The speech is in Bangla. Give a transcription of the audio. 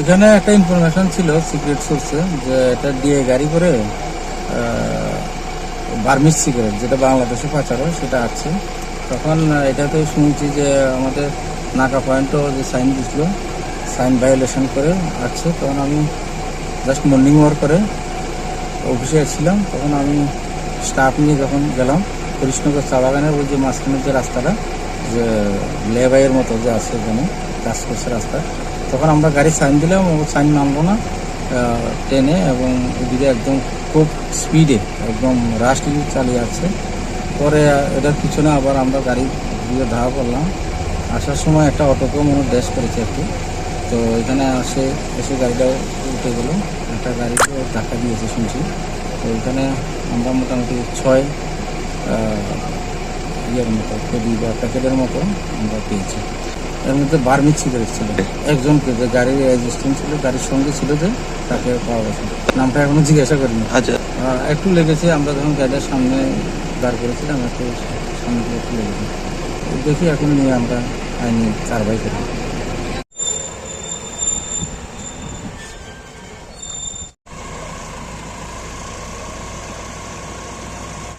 এখানে একটা ইনফরমেশন ছিল সিক্রেট সোর্সে যে এটা দিয়ে গাড়ি করে বার্মিস সিগারেট যেটা বাংলাদেশে পাচার হয়, সেটা আছে। তখন এটাতে শুনেছি যে আমাদের নাকা পয়েন্টও যে সাইন দিছিল সাইন ভায়োলেশন করে আছে। তখন আমি জাস্ট মর্নিং ওয়ার্ক করে অফিসে এসেছিলাম তখন আমি স্টাফ নিয়ে যখন গেলাম কৃষ্ণগর চা বাগানের ওই যে মাঝখানের যে রাস্তাটা যে লেবাইয়ের মতো যে আছে ওখানে কাজ করছে রাস্তা। তখন আমরা গাড়ি সাইন দিলাম, ও সাইন মানবো না। ট্রেনে এবং ওদিকে একদম খুব স্পিডে একদম রাশ চালিয়ে আছে পরে এটার পিছনে আবার আমরা গাড়ি দিয়ে ধাওয়া করলাম আসার সময় একটা অটোকেও মনে ড্যাশ করেছে একটু। তো এখানে আসে, এসে গাড়িটাও উঠে গেলো। একটা গাড়িকে ধাক্কা দিয়েছে শুনছি। তো এখানে আমরা মোটামুটি ছয় ইয়ের মতো কেডি বা প্যাকেটের মতো আমরা পেয়েছি। এর মধ্যে বার্মিক সিগারেট ছিল একজনকে যে গাড়ির অ্যাসিস্ট্যান্ট ছিল গাড়ির সঙ্গে ছিল যে তাকে পাওয়া গেছে। নামটা এখনও জিজ্ঞাসা করিনি। আচ্ছা। একটু লেগেছে আমরা যখন গাড়ির সামনে দাঁড় করেছিলাম একটু সামনে একটু লেগেছে। দেখি এখন নিয়ে আমরা আইনি কারবাই করি।